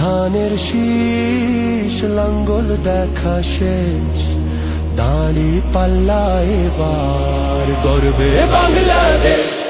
ধানের শীষ লাঙ্গল দেখা শেষ দাঁড়ি পাল্লা এবার গর্বে বাংলাদেশ।